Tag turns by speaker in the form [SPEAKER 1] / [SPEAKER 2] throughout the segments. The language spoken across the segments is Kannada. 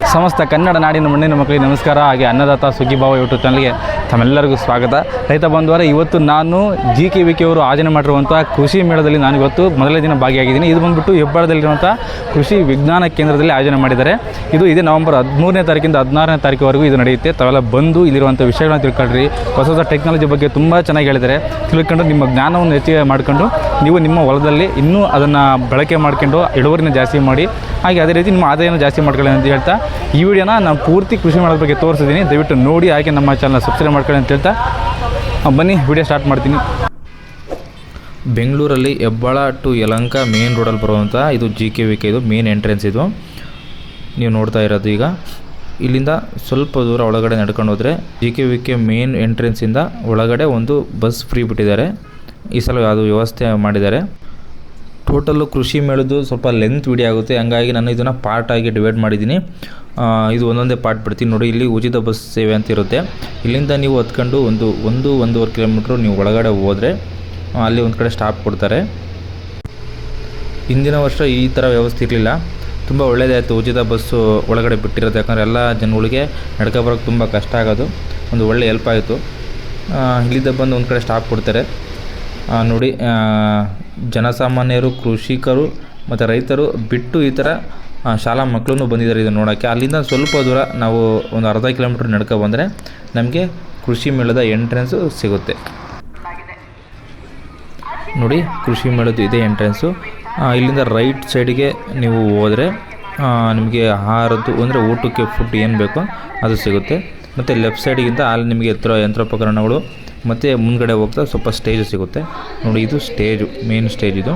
[SPEAKER 1] ಸಮಸ್ತ ಕನ್ನಡ ನಾಡಿನ ಮಣ್ಣಿನ ಮಕ್ಕಳಿಗೆ ನಮಸ್ಕಾರ. ಹಾಗೆ ಅನ್ನದಾತ ಸುಗ್ಗಿಭಾವ ಯೂಟ್ಯೂಬ್ ಚಾನಲ್ಗೆ ತಮ್ಮೆಲ್ಲರಿಗೂ ಸ್ವಾಗತ. ರೈತ ಬಂಧುವರ, ಇವತ್ತು ನಾನು ಜಿ ಕೆ ವಿ ಕೆ ಅವರು ಆಯೋಜನೆ ಮಾಡಿರುವಂಥ ಕೃಷಿ ಮೇಳದಲ್ಲಿ ನಾನು ಇವತ್ತು ಮೊದಲನೇ ದಿನ ಭಾಗಿಯಾಗಿದ್ದೀನಿ. ಇದು ಬಂದ್ಬಿಟ್ಟು ಹೆಬ್ಬಾಳದಲ್ಲಿರುವಂಥ ಕೃಷಿ ವಿಜ್ಞಾನ ಕೇಂದ್ರದಲ್ಲಿ ಆಯೋಜನೆ ಮಾಡಿದ್ದಾರೆ. ಇದು ಇದೇ ನವೆಂಬರ್ ಹದಿಮೂರನೇ ತಾರೀಕಿಂದ ಹದಿನಾರನೇ ತಾರೀಕುವರೆಗೂ ಇದು ನಡೆಯುತ್ತೆ. ತಾವೆಲ್ಲ ಬಂದು ಇಲ್ಲಿರುವಂಥ ವಿಷಯಗಳನ್ನ ತಿಳ್ಕೊಳ್ರಿ. ಹೊಸ ಹೊಸ ಟೆಕ್ನಾಲಜಿ ಬಗ್ಗೆ ತುಂಬ ಚೆನ್ನಾಗಿ ಹೇಳಿದ್ದಾರೆ. ತಿಳ್ಕೊಂಡು ನಿಮ್ಮ ಜ್ಞಾನವನ್ನು ಹೆಚ್ಚಿಗೆ ಮಾಡ್ಕೊಂಡು ನೀವು ನಿಮ್ಮ ಹೊಲದಲ್ಲಿ ಇನ್ನೂ ಅದನ್ನು ಬಳಕೆ ಮಾಡ್ಕೊಂಡು ಇಳುವರಿನ ಜಾಸ್ತಿ ಮಾಡಿ. ಹಾಗೆ ಅದೇ ರೀತಿ ನಿಮ್ಮ ಆದಾಯನ ಜಾಸ್ತಿ ಮಾಡ್ಕೊಳ್ಳಿ ಅಂತ ಹೇಳ್ತಾ ಈ ವಿಡಿಯೋನ ನಾನು ಪೂರ್ತಿ ಕೃಷಿ ಮಾಡೋದ್ರ ಬಗ್ಗೆ ತೋರಿಸಿದ್ದೀನಿ. ದಯವಿಟ್ಟು ನೋಡಿ, ಹಾಗೆ ನಮ್ಮ ಚಾನಲ್ ಸಬ್ಸ್ಕ್ರೈಬ್ ಮಾಡ್ಕೊಳ್ಳಿ ಅಂತ ಹೇಳ್ತಾ. ಬನ್ನಿ ವಿಡಿಯೋ ಸ್ಟಾರ್ಟ್ ಮಾಡ್ತೀನಿ. ಬೆಂಗಳೂರಲ್ಲಿ ಹೆಬ್ಬಾಳ ಟು ಯಲಂಕ ಮೇನ್ ರೋಡಲ್ಲಿ ಬರುವಂಥ ಇದು ಜಿ ಕೆ ವಿ ಕೆ ಇದು ಮೇನ್ ಎಂಟ್ರೆನ್ಸ್ ಇದು. ನೀವು ನೋಡ್ತಾ ಇರೋದು ಈಗ. ಇಲ್ಲಿಂದ ಸ್ವಲ್ಪ ದೂರ ಒಳಗಡೆ ನಡ್ಕೊಂಡು ಹೋದರೆ G K V K main ಎಂಟ್ರೆನ್ಸಿಂದ ಒಳಗಡೆ ಒಂದು ಬಸ್ ಫ್ರೀ ಬಿಟ್ಟಿದ್ದಾರೆ. ಈ ಸಲ ಅದು ವ್ಯವಸ್ಥೆ ಮಾಡಿದ್ದಾರೆ. ಟೋಟಲ್ಲು ಕೃಷಿ ಮೇಳದ್ದು ಸ್ವಲ್ಪ ಲೆಂತ್ ವಿಡಿಯೋ ಆಗುತ್ತೆ. ಹಂಗಾಗಿ ನಾನು ಇದನ್ನು ಪಾರ್ಟಾಗಿ ಡಿವೈಡ್ ಮಾಡಿದ್ದೀನಿ. ಇದು ಒಂದೊಂದೇ ಪಾರ್ಟ್ ಬಿಡ್ತೀನಿ. ನೋಡಿ, ಇಲ್ಲಿ ಉಚಿತ ಬಸ್ ಸೇವೆ ಅಂತ ಇರುತ್ತೆ. ಇಲ್ಲಿಂದ ನೀವು ಹತ್ಕೊಂಡು ಒಂದು ಒಂದು, ಒಂದೂವರೆ ಕಿಲೋಮೀಟ್ರು ನೀವು ಒಳಗಡೆ ಹೋದರೆ ಅಲ್ಲಿ ಒಂದು ಕಡೆ ಸ್ಟಾಪ್ ಕೊಡ್ತಾರೆ. ಹಿಂದಿನ ವರ್ಷ ಈ ಥರ ವ್ಯವಸ್ಥೆ ಇರಲಿಲ್ಲ. ತುಂಬ ಒಳ್ಳೆಯದಾಯಿತು ಉಚಿತ ಬಸ್ಸು ಒಳಗಡೆ ಬಿಟ್ಟಿರುತ್ತೆ ಯಾಕಂದರೆ ಎಲ್ಲ ಜನಗಳಿಗೆ ನಡ್ಕೊ ಬರೋಕ್ಕೆ ತುಂಬ ಕಷ್ಟ ಆಗೋದು. ಒಂದು ಒಳ್ಳೆ ಹೆಲ್ಪ್ ಆಯಿತು. ಇಲ್ಲಿದ್ದ ಬಂದು ಒಂದು ಕಡೆ ಸ್ಟಾಪ್ ಕೊಡ್ತಾರೆ. ನೋಡಿ ಜನಸಾಮಾನ್ಯರು, ಕೃಷಿಕರು ಮತ್ತು ರೈತರು ಬಿಟ್ಟು ಈ ಥರ ಶಾಲಾ ಮಕ್ಕಳು ಬಂದಿದ್ದಾರೆ ಇದನ್ನು ನೋಡೋಕ್ಕೆ. ಅಲ್ಲಿಂದ ಸ್ವಲ್ಪ ದೂರ ನಾವು ಒಂದು ಅರ್ಧ ಕಿಲೋಮೀಟ್ರ್ ನಡ್ಕೊ ಬಂದರೆ ನಮಗೆ ಕೃಷಿ ಮೇಳದ ಎಂಟ್ರೆನ್ಸು ಸಿಗುತ್ತೆ. ನೋಡಿ, ಕೃಷಿ ಮೇಳದ್ದು ಇದೆ ಎಂಟ್ರೆನ್ಸು ಇಲ್ಲಿಂದ ರೈಟ್ ಸೈಡಿಗೆ ನೀವು ಹೋದರೆ ನಿಮಗೆ ಆಹಾರದ್ದು ಅಂದರೆ ಊಟಕ್ಕೆ ಫುಡ್ ಏನು ಬೇಕೋ ಅದು ಸಿಗುತ್ತೆ. ಮತ್ತು ಲೆಫ್ಟ್ ಸೈಡಿಗಿಂತ ಅಲ್ಲಿ ನಿಮಗೆ ಎತ್ತರ ಯಂತ್ರೋಪಕರಣಗಳು ಮತ್ತು ಮುಂದ್ಗಡೆ ಹೋಗ್ತಾ ಸ್ವಲ್ಪ ಸ್ಟೇಜು ಸಿಗುತ್ತೆ. ನೋಡಿ, ಇದು ಸ್ಟೇಜು ಮೇನ್ ಸ್ಟೇಜ್ ಇದು.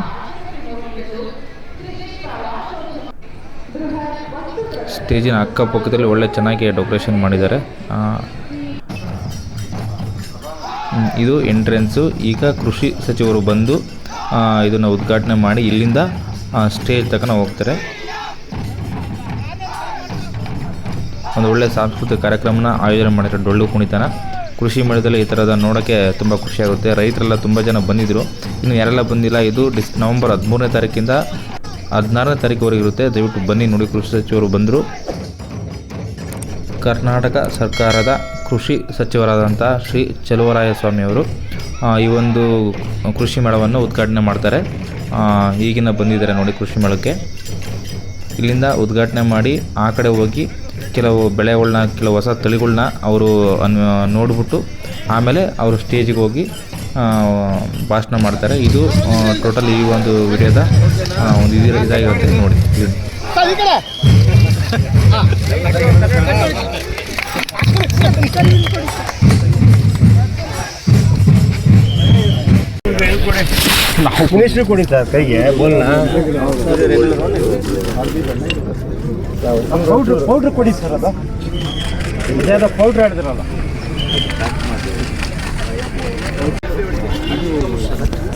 [SPEAKER 1] ಸ್ಟೇಜಿನ ಅಕ್ಕಪಕ್ಕದಲ್ಲಿ ಒಳ್ಳೆ ಚೆನ್ನಾಗಿ ಡೆಕೋರೇಷನ್ ಮಾಡಿದ್ದಾರೆ. ಇದು ಎಂಟ್ರೆನ್ಸು. ಈಗ ಕೃಷಿ ಸಚಿವರು ಬಂದು ಇದನ್ನು ಉದ್ಘಾಟನೆ ಮಾಡಿ ಇಲ್ಲಿಂದ ಸ್ಟೇಜ್ ತನಕ ಹೋಗ್ತಾರೆ. ಒಂದು ಒಳ್ಳೆ ಸಾಂಸ್ಕೃತಿಕ ಕಾರ್ಯಕ್ರಮನ ಆಯೋಜನೆ ಮಾಡಿದ್ದಾರೆ ಡೊಳ್ಳು ಕುಣಿತನ. ಕೃಷಿ ಮೇಳದಲ್ಲಿ ಈ ಥರದ ನೋಡೋಕ್ಕೆ ತುಂಬ ಖುಷಿಯಾಗುತ್ತೆ. ರೈತರೆಲ್ಲ ತುಂಬ ಜನ ಬಂದಿದ್ದರು ಇನ್ನು ಯಾರೆಲ್ಲ ಬಂದಿಲ್ಲ, ಇದು ಡಿಸ್ ನವಂಬರ್ ಹದಿಮೂರನೇ ತಾರೀಕಿಂದ ಹದಿನಾರನೇ ತಾರೀಕುವರೆಗೆ ಇರುತ್ತೆ. ದಯವಿಟ್ಟು ಬನ್ನಿ ನೋಡಿ, ಕೃಷಿ ಸಚಿವರು ಬಂದರು. ಕರ್ನಾಟಕ ಸರ್ಕಾರದ ಕೃಷಿ ಸಚಿವರಾದಂಥ ಶ್ರೀ ಚಲುವರಾಯಸ್ವಾಮಿಯವರು ಸ್ವಾಮಿಯವರು ಈ ಒಂದು ಕೃಷಿ ಮೇಳವನ್ನು ಉದ್ಘಾಟನೆ ಮಾಡ್ತಾರೆ. ಈಗಿನ ಬಂದಿದ್ದಾರೆ ನೋಡಿ ಕೃಷಿ ಮೇಳಕ್ಕೆ. ಇಲ್ಲಿಂದ ಉದ್ಘಾಟನೆ ಮಾಡಿ ಆ ಕಡೆ ಹೋಗಿ ಕೆಲವು ಬೆಳೆಗಳನ್ನ ಕೆಲವು ಹೊಸ ತಳಿಗಳನ್ನ ಅವರು ಅನ್, ನೋಡಿಬಿಟ್ಟು ಆಮೇಲೆ ಅವರು ಸ್ಟೇಜಿಗೆ ಹೋಗಿ ಭಾಷಣ ಮಾಡ್ತಾರೆ. ಇದು ಟೋಟಲ್ ಈ ಒಂದು ವಿಡಿಯೋದ ಒಂದು ಇದು ಇದಾಗಿರುತ್ತೆ ನೋಡಿ. ಇದು.
[SPEAKER 2] ಮಿನಿಸ್ಟ್ರಿ ಕೊಡಿ ಸರ್ ಕೈಗೆ ಬೋಲ್ನ ಪೌಡ್ರ್ ಪೌಡ್ರ್ ಕೊಡಿ ಸರ್ ಅದು. ಪೌಡ್ರ್ ಆಡಿದ್ರಲ್ಲ.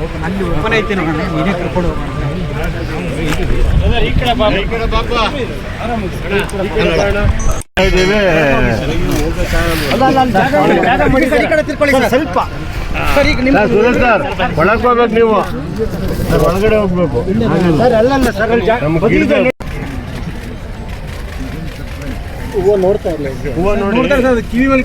[SPEAKER 2] ಸುರೇಶ್ ಓಪನ್ ಐತೆ ಹೋಗ್ಬೇಕು ನೀನೇ ಕರ್ಕೊಂಡು ಒಳಗಡೆ ಹೋಗ್ಬೇಕು. ಸರ್ ಅಲ್ಲಲ್ಲ ಸರ್ ನಮ್ಮ ಗಿಡದ ಹೂವು ನೋಡ್ತಾ ಇಲ್ಲ ಹೂವು ನೋಡಿ. ಕಿವಿ ಮೇಲೆ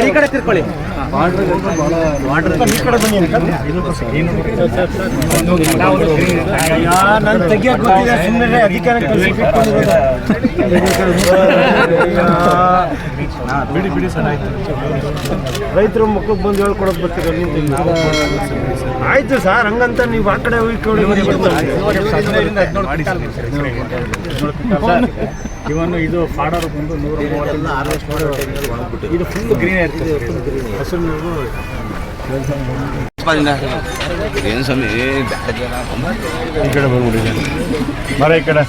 [SPEAKER 2] ಈ ಕಡೆ ತಿರ್ಕೊಳ್ಳಿ ನಾನು ತೆಗಿಯಕ್ಕೆ ಗೊತ್ತಿದೆ ಸುಮ್ಮನೆ ಅಧಿಕಾರಕ್ಕೆ ಬಿಡಿ ಬಿಡಿ ಸರ್ ಆಯ್ತು. ರೈತರ ಮಕ್ಕಳಿಗೆ ಬಂದು ಹೇಳ್ಕೊಡೋದು ಬರ್ತೀರ ಆಯ್ತು ಸರ್ ಹಂಗಂತ ನೀವು ಆ ಕಡೆ ಹೋಗಿ ಇವನು ಇದು ಫಾಡರ್ ಬಂದು ನೂರ ಮೂವತ್ತರಿಂದ ಇದು ಫುಲ್ ಗ್ರೀನ್ ಇರ್ತದೆ. ಹಸಿರು
[SPEAKER 3] ಏನು ಸ್ವಾಮಿ
[SPEAKER 2] ಈ ಕಡೆ ಬರ್ಬಿಡಿ ಮರ ಈ ಕಡೆ.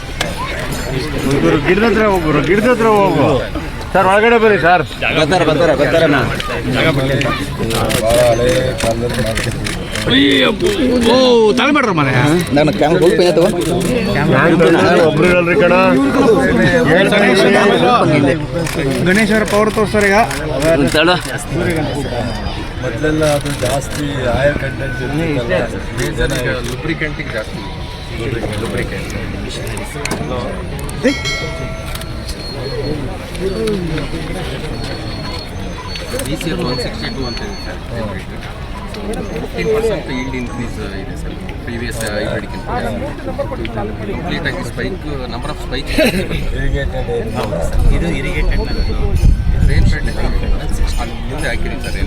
[SPEAKER 2] ಗಿಡದ ಹತ್ರ ಹೋಗ್ಬರು ಗಿಡದ ಹತ್ರ ಹೋಗು. ಸರ್ ಒಳಗಡೆ ಬರ್ರಿ ಸರ್.
[SPEAKER 3] ಬರ್ತಾರೆ ಮಾಡ್ರ ಮನೆ ನಾನು ಕ್ಯಾಮ್ ಹೋಗ್ತೀನಿ ಅಥವಾ
[SPEAKER 2] ಒಬ್ರು ಇರಲ್ರಿ ಕಣ ಗಣೇಶ್ವರ ಪವರ್ ತೋರ್ಸರ್ ಈಗ.
[SPEAKER 4] ಮೊದಲೆಲ್ಲ ಅದು ಜಾಸ್ತಿ ಆಯರ್ ಕಂಟೆಂಟ್ ಲುಬ್ರಿಕೆಂಟಿಗೆ ಜಾಸ್ತಿ. Lubricant E C L one sixty two ಅಂತ ಇದೆ sir. Fifteen percent yield increase ಇದೆ ಸರ್. ಪ್ರೀವಿಯಸ್ ಹೈಬ್ರಿಡ್ಗಿಂತ ಕಂಪ್ಲೀಟ್ ಆಗಿ ಸ್ಪೈಕ್ ನಂಬರ್ ಆಫ್ ಸ್ಪೈಕ್ ಇದು ಇರಿಗೇಟೆಡ್ ಅಲ್ಲಿ ಮುಂದೆ ಹಾಕಿರಿ ಸರ್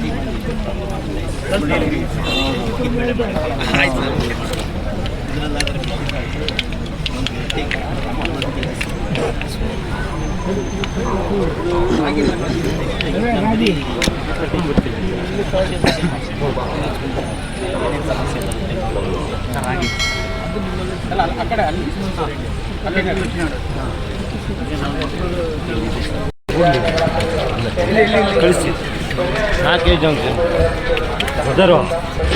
[SPEAKER 4] ರೇನ್ ಫೆಡ್
[SPEAKER 2] ನಾಲ್ಕು ಕೆ ಜಿ ಅದರ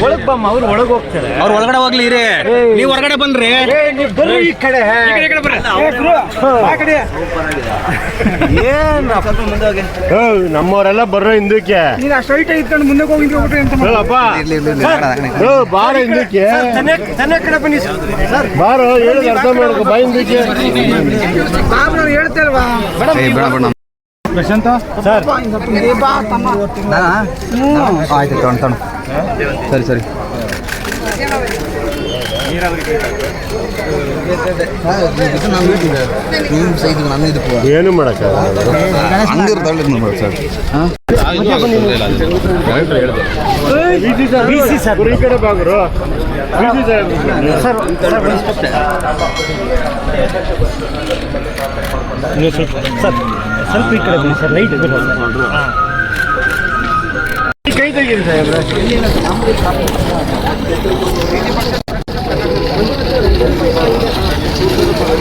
[SPEAKER 2] ಒಳಗೆ ಬಮ್ಮ ಅವ್ರು ಒಳಗೆ ಹೋಗ್ತಾರೆ.
[SPEAKER 3] ಅವ್ರು ಒಳಗಡೆ ಹೋಗ್ಲಿ ಇರಿ. ನೀವು ಹೊರಗಡೆ ಬನ್ರಿ.
[SPEAKER 2] ನೀವು ಬರ್ರಿ ಈ ಕಡೆ. ಏನ್ ನಮ್ಮವರೆಲ್ಲ ಬರ್ರೋ ಹಿಂದಕ್ಕೆ. ಹೇಳಪ್ಪ. ಅಂತ ಬಾರೋ ಹಿಂದಕ್ಕೆ. ಬಾರೋ ಹೇಳಿ ಅರ್ಥ ಮಾಡ್ಕೊ ಬಾ ಹಿಂದಕ್ಕೆ. ಪ್ರಶಾಂತ ಸರ್
[SPEAKER 3] ಆಯ್ತು ತಗೊಂಡು ತಗೊಂಡು ಸರಿ ಸರಿ
[SPEAKER 2] ಏನು
[SPEAKER 3] ನೋಡಿ ಸರ್ ಹಾಂ
[SPEAKER 2] ಬಿ ಸಿ ಸರ್ ಈ ಕಡೆ ಬಾಗ್ರು ಸರ್ ನೀವು ಸ್ವಲ್ಪ ಸರ್ ಸ್ವಲ್ಪ ಈ ಕಡೆ ಬನ್ನಿ ಸರ್ ಲೈಟ್ ಕೈ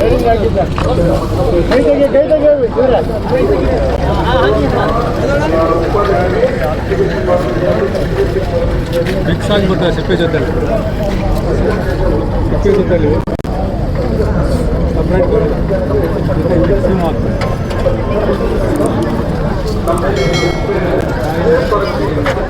[SPEAKER 2] ಕೈ ತೆಗಿ ಕೈ ತೆಗಿ ದೂರ ಮಿಕ್ಸ್ ಆಗಿಬಿಟ್ಟು ಸಿಪ್ಪೆ ಜೊತೆ ಸಿಪ್ಪೆ ಜೊತೆಲಿ ಮೇಲಿಂದ ಹಾಕಿ ಸರ್ ಸರ್ ಇದೆಲ್ಲ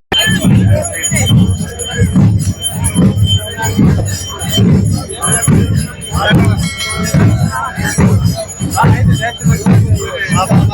[SPEAKER 5] Okay.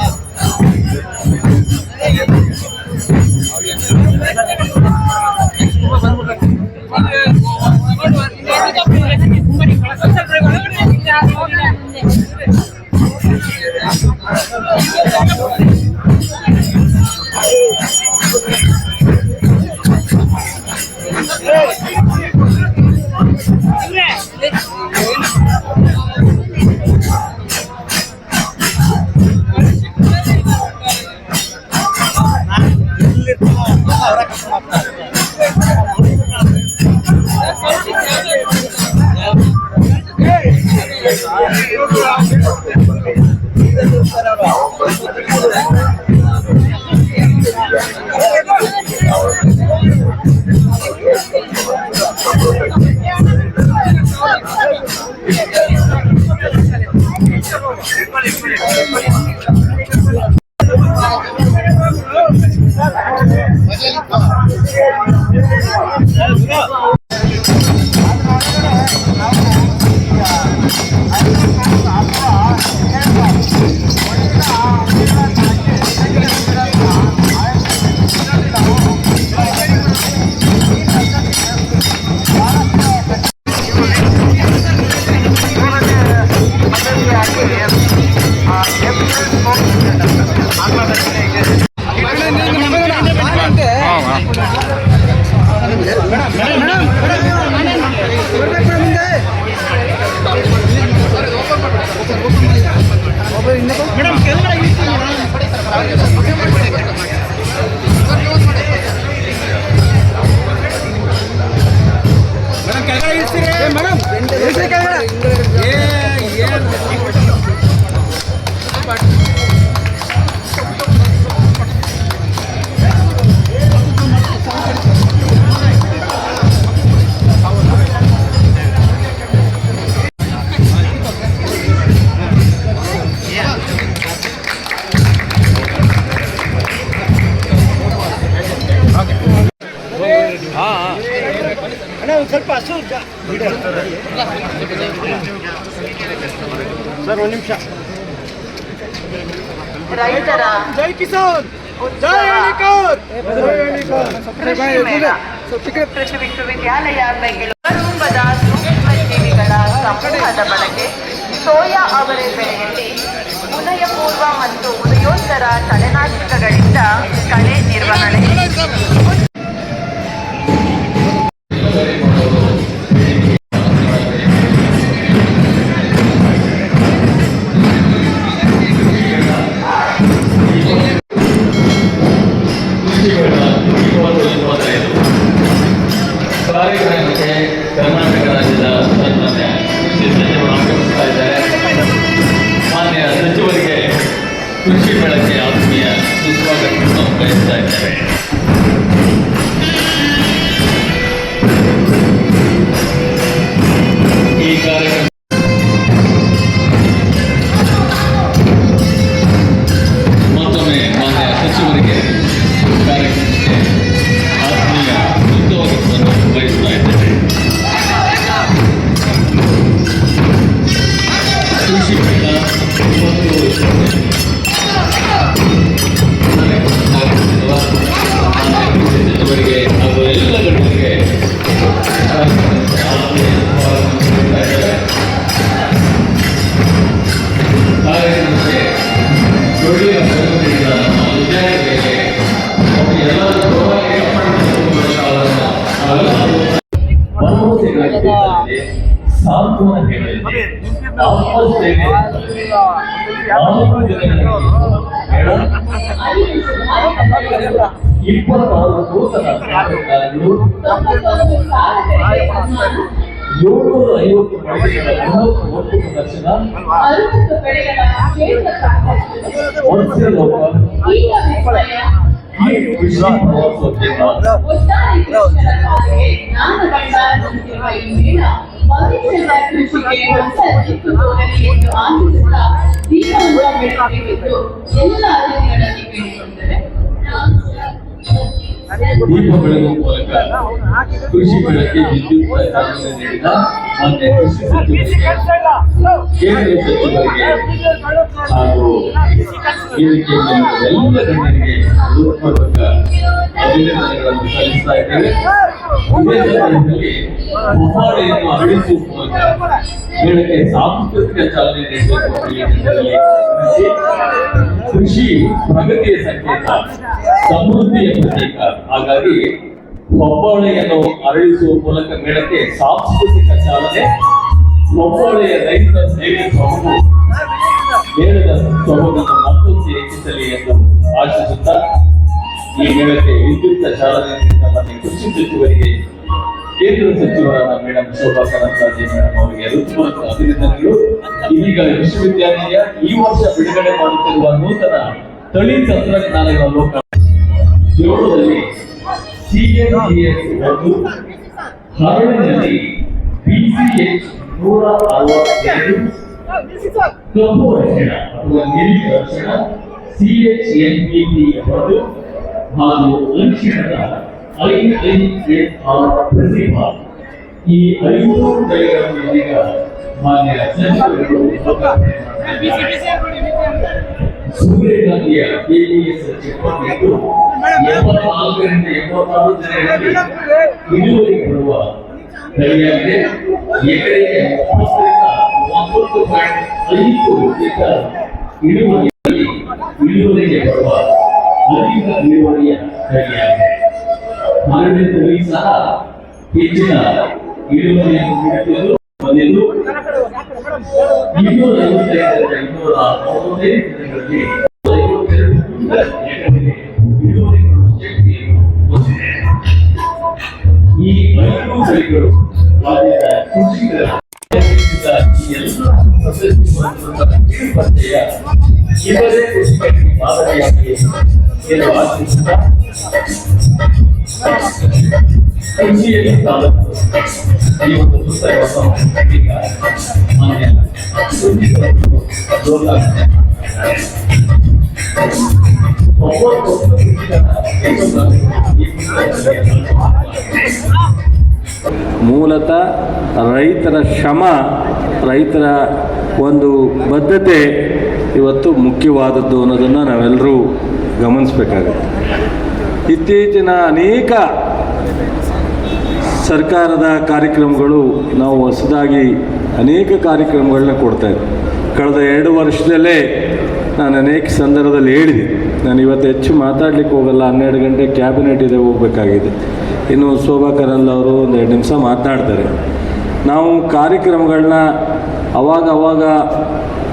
[SPEAKER 6] ರೈತರ ಜೈ ಕಿಸಾನ್ ಕೃಷಿ ಮೇಳ. ಕೃಷಿ ವಿಶ್ವವಿದ್ಯಾಲಯ ಬೆಂಗಳೂರು ಕುಟುಂಬದ ಸೂಕ್ಷ್ಮಜೀವಿಗಳ ಸಮೂಹದ ಬಳಕೆ ಸೋಯಾ ಅವರೆ ಬೆಳೆಯಲ್ಲಿ ಉದಯಪೂರ್ವ ಮತ್ತು ಉದಯೋತ್ತರ ತಲೆನಾಶಕಗಳಿಂದ ಕಳೆ ನಿರ್ವಹಣೆ.
[SPEAKER 7] that train ಐವತ್ತು ಒಟ್ಟು ಪ್ರದರ್ಶನ
[SPEAKER 8] ಈಗ
[SPEAKER 7] ಈ
[SPEAKER 8] ಆಶಿಸುತ್ತಾ ದೀಪವನ್ನು ಬೆಳಗಬೇಕೆಂದು ಎಲ್ಲ ಅತಿಥಿಗಳಲ್ಲಿ ಕೇಳಿಕೊಂಡರೆ
[SPEAKER 7] ದೀಪ ಬೆಳಗುವ ಮೂಲಕ ಕೃಷಿ ಬೆಳೆಗೆ ವಿದ್ಯುತ್ ಚಾಲನೆ ನೀಡಿದ ಮಾನ್ಯ ಕೃಷಿ ಸಚಿವರಿಗೆ, ಕೇಂದ್ರ ಸಚಿವರಿಗೆ ಹಾಗೂ ವೇದಿಕೆ ಮೇಲಿರುವ ಎಲ್ಲ ಗಣ್ಯರಿಗೆ ಹೃತ್ಪೂರ್ವಕ ಅಭಿನಂದನೆಗಳನ್ನು ಸಲ್ಲಿಸ್ತಾ ಇದ್ದೇವೆ. ಇದೇ ಸಂದರ್ಭದಲ್ಲಿ ಪುಹಾಡೆಯನ್ನು ಅರಳಿಸುವ ಮೂಲಕ ಮೇಳಕ್ಕೆ ಸಾಂಸ್ಕೃತಿಕ ಚಾಲನೆ ನೀಡಬೇಕು ಕೃಷಿ ಪ್ರಗತಿಯ ಸಂಕೇತ, ಸಮೃದ್ಧಿಯ ಪ್ರತೀಕ ಹಾಗಾಗಿ ಹೊಬ್ಬಳ್ಳಿಯನ್ನು ಅರಳಿಸುವ ಮೂಲಕ ಮೇಳಕ್ಕೆ ಸಾಂಸ್ಕೃತಿಕ ಚಾಲನೆ ಹೊಬ್ಬಳ್ಳಿಯ ರೈತರ ಸೇವೆ ಸೊಬಗು ಮೇಳದ ಸೊಬಗನ್ನು ಮತ್ತೊಂದು ಹೆಚ್ಚಿಸಲಿ ಎಂದು ಆಶಿಸುತ್ತಾ ಈ ಮೇಳಕ್ಕೆ ವಿದ್ಯುಕ್ತ ಚಾಲನೆ ನಮ್ಮ ಕೃಷಿ ಸಚಿವರಿಗೆ, ಕೇಂದ್ರ ಸಚಿವರಾದ ಮೇಡಮ್ ಶೋಭಾ ಕರಂದ್ಲಾಜೆ ಮೇಡಮ್ ಅವರಿಗೆ ಹೃತ್ಪೂರ್ವಕ ಅಭಿನಂದನೆಗಳು. ಇದೀಗ ವಿಶ್ವವಿದ್ಯಾಲಯ ಈ ವರ್ಷ ಬಿಡುಗಡೆ ಮಾಡುತ್ತಿರುವ ನೂತನ ತಳಿ ತಂತ್ರಜ್ಞಾನಗಳ ಲೋಕ ಏಳರಲ್ಲಿ ಸಿಎಂಎಸ್ ಒಂದು, ಹರಳಿನಲ್ಲಿ ಬಿಸಿಎಚ್ ನೂರ ಅರವತ್ತೆರಡು. ಕಪ್ಪು ರಕ್ಷಣ, ಅಥವಾ ನೀಲಿ ಅರಿಶಿಣ ಟಿ ಒಂದು ಹಾಗೂ ಅರಿಶಿಣದ ಐಎನ್ಎಸ್ಆರ್ ಪ್ರತಿಭಾ. ಈ ಐದು ಕೈಗಳನ್ನು ಮಾನ್ಯ ಸಚಿವರು ಲೋಕಾರ್ಪಣೆ ಮಾಡಿದ್ದಾರೆ. ಸೂರ್ಯಕಾಂತಿಯ ಕೆಇಎಸ್ ಚಿಕ್ಕಮಗಳೂರು ಎಂಬತ್ನಾಲ್ಕರಿಂದ ಎಂಬತ್ತಾರು ದಿನಗಳಲ್ಲಿ ಇಳುವರಿ ಕೊಡುವ ತಳಿಯಾಗಿದೆ ಎಕರೆಗೆ ಮೂವತ್ತರಿಂದ ಒಂಬತ್ತು ಪಾಯಿಂಟ್ ಐದು ಲೀಟರ್ ಇಳುವರಿಯಲ್ಲಿ ಇಳುವರಿಗೆ ಬರುವ ಅಧಿಕ ಇಳುವರಿಯ ತಳಿಯಾಗಿದೆ ಹರಡಿನ ತಳಿ ಸಹ ಹೆಚ್ಚಿನ ಇಳುವರಿಯನ್ನು ನೀಡುತ್ತಿದ್ದು ಬಂದಿದ್ದು ಇನ್ನೂರ ಐವತ್ತೈದರಿಂದ ಇನ್ನೂರ ಮೂವತ್ತೈದು ದಿನಗಳಲ್ಲಿ ಐವತ್ತೆರಡು ಎಕರೆಗೆ ಇಳುವರಿ ಕೊಡುವ ಶಕ್ತಿಯನ್ನು ಹೊಂದಿದೆ. ಈ ಐದು ತಳಿಗಳು ರಾಜ್ಯದ ಕೃಷಿಕರ ಈ ಎಲ್ಲ ಪ್ರಶಸ್ತಿ ಪುರಸ್ಕೃತರ ಕಿರುಪರಿಚಯ ಇವರೇ ಕೃಷಿಕರಿಗೆ ಮಾದರಿಯಾಗಿ ಪುಸ್ತಕದಲ್ಲಿ
[SPEAKER 9] ಮೂಲತಃ ರೈತರ ಶ್ರಮ ರೈತರ ಒಂದು ಬದ್ಧತೆ ಇವತ್ತು ಮುಖ್ಯವಾದದ್ದು ಅನ್ನೋದನ್ನು ನಾವೆಲ್ಲರೂ ಗಮನಿಸಬೇಕಾಗುತ್ತೆ. ಇತ್ತೀಚಿನ ಅನೇಕ ಸರ್ಕಾರದ ಕಾರ್ಯಕ್ರಮಗಳು ನಾವು ಹೊಸದಾಗಿ ಅನೇಕ ಕಾರ್ಯಕ್ರಮಗಳನ್ನ ಕೊಡ್ತಾ ಇದ್ದೆ ಕಳೆದ ಎರಡು ವರ್ಷದಲ್ಲೇ ನಾನು ಅನೇಕ ಸಂದರ್ಭದಲ್ಲಿ ಹೇಳಿದೆ. ನಾನು ಇವತ್ತು ಹೆಚ್ಚು ಮಾತಾಡ್ಲಿಕ್ಕೆ ಹೋಗಲ್ಲ, ಹನ್ನೆರಡು ಗಂಟೆ ಕ್ಯಾಬಿನೆಟ್ ಇದೆ, ಹೋಗಬೇಕಾಗಿದೆ. ಇನ್ನು ಶೋಭಾ ಅವರು ಒಂದು ಎರಡು ನಿಮಿಷ ಮಾತನಾಡ್ತಾರೆ ನಾವು ಕಾರ್ಯಕ್ರಮಗಳನ್ನ ಅವಾಗ ಅವಾಗ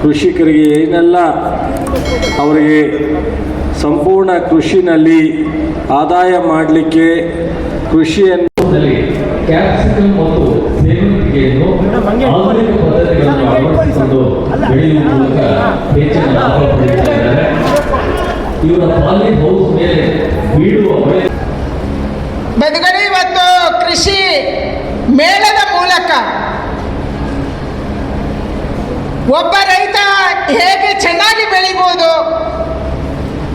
[SPEAKER 9] ಕೃಷಿಕರಿಗೆ ಏನೆಲ್ಲ ಅವರಿಗೆ ಸಂಪೂರ್ಣ ಕೃಷಿನಲ್ಲಿ ಆದಾಯ ಮಾಡಲಿಕ್ಕೆ ಕೃಷಿಯನ್ನು
[SPEAKER 7] ಕ್ಯಾಪ್ಸಿಕಮ್ ಮತ್ತು ಸೇವಂತಿಗೆಯನ್ನು ಆಧುನಿಕ ಪದ್ಧತಿಗಳನ್ನು ಅಳವಡಿಸಿಕೊಂಡು ಬೆಳೆಯುವ ಮೂಲಕ ಹೆಚ್ಚಿನ ಲಾಭ ಪಡೆಯುತ್ತಾ ಇದ್ದಾರೆ ಇವರ ಪಾಲಿ ಹೌಸ್ ಮೇಲೆ ಬೀಳುವ ಮಳೆ
[SPEAKER 10] ಬದುಕಡೆ ಇವತ್ತು ಕೃಷಿ ಮೇಳದ ಮೂಲಕ ಒಬ್ಬ ರೈತ ಹೇಗೆ ಚೆನ್ನಾಗಿ ಬೆಳಿಬೋದು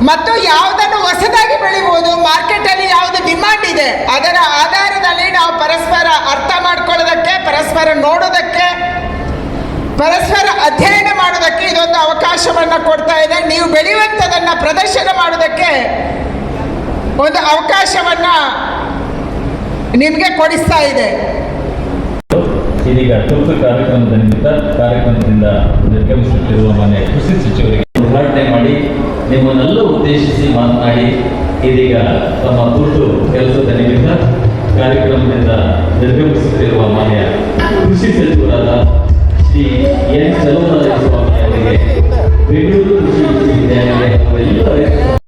[SPEAKER 10] ಮತ್ತು ಯಾವುದನ್ನು ಹೊಸದಾಗಿ ಬೆಳಿಬೋದು ಮಾರ್ಕೆಟಲ್ಲಿ ಯಾವುದು ಡಿಮಾಂಡ್ ಇದೆ ಅದರ ಆಧಾರದಲ್ಲಿ ನಾವು ಪರಸ್ಪರ ಅರ್ಥ ಮಾಡ್ಕೊಳ್ಳೋದಕ್ಕೆ ಪರಸ್ಪರ ನೋಡೋದಕ್ಕೆ, ಪರಸ್ಪರ ಅಧ್ಯಯನ ಮಾಡೋದಕ್ಕೆ ಇದೊಂದು ಅವಕಾಶವನ್ನು ಕೊಡ್ತಾ ಇದೆ. ನೀವು ಬೆಳೆಯುವಂಥದ್ದನ್ನು ಪ್ರದರ್ಶನ ಮಾಡೋದಕ್ಕೆ ಒಂದು ಅವಕಾಶವನ್ನು ನಿಮಗೆ ಕೊಡಿಸ್ತಾ ಇದೆ.
[SPEAKER 7] ಇದೀಗ ತುರ್ತು ಕಾರ್ಯಕ್ರಮದ ನಿಮಿತ್ತ ಕಾರ್ಯಕ್ರಮದಿಂದ ನಿರ್ಗಮಿಸುತ್ತಿರುವ ಮನೆ ಕೃಷಿ ಸಚಿವರಿಗೆ ಉದ್ಘಾಟನೆ ಮಾಡಿ, ನಿಮ್ಮನ್ನೆಲ್ಲ ಉದ್ದೇಶಿಸಿ ಮಾತನಾಡಿ, ಇದೀಗ ತಮ್ಮ ತುರ್ತು ಕೆಲಸದ ನಿಮಿತ್ತ ಕಾರ್ಯಕ್ರಮದಿಂದ ನಿರ್ಗಮಿಸುತ್ತಿರುವ ಮಾನ್ಯ ಕೃಷಿ ಸಚಿವರಾದ ಶ್ರೀ ಎನ್ ಚಲುವರಾಯ ಸ್ವಾಮಿ ಅವರಿಗೆ ಬೆಂಗಳೂರು ಕೃಷಿ ವಿಶ್ವವಿದ್ಯಾಲಯ